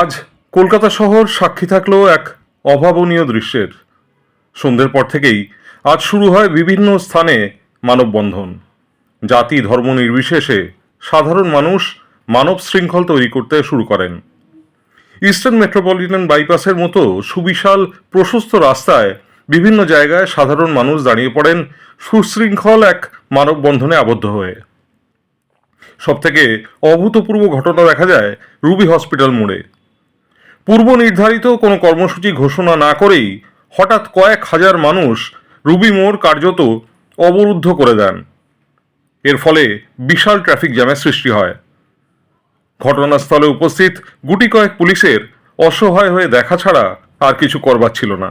আজ কলকাতা শহর সাক্ষী থাকল এক অভাবনীয় দৃশ্যের। সন্ধ্যের পর থেকেই আজ শুরু হয় বিভিন্ন স্থানে মানববন্ধন। জাতি ধর্ম নির্বিশেষে সাধারণ মানুষ মানব শৃঙ্খল তৈরি করতে শুরু করেন। ইস্টার্ন মেট্রোপলিটন বাইপাসের মতো সুবিশাল, প্রশস্ত রাস্তায় বিভিন্ন জায়গায় সাধারণ মানুষ দাঁড়িয়ে পড়েন সুশৃঙ্খল এক মানববন্ধনে আবদ্ধ হয়ে। সবথেকে অভূতপূর্ব ঘটনা দেখা যায় রুবি হসপিটাল মোড়ে। পূর্ব নির্ধারিত কোনো কর্মসূচি ঘোষণা না করেই হঠাৎ কয়েক হাজার মানুষ রুবি মোড় কার্যত অবরুদ্ধ করে দেন। এর ফলে বিশাল ট্রাফিক জ্যামের সৃষ্টি হয়। ঘটনাস্থলে উপস্থিত গুটি কয়েক পুলিশের অসহায় হয়ে দেখা ছাড়া আর কিছু করবার ছিল না।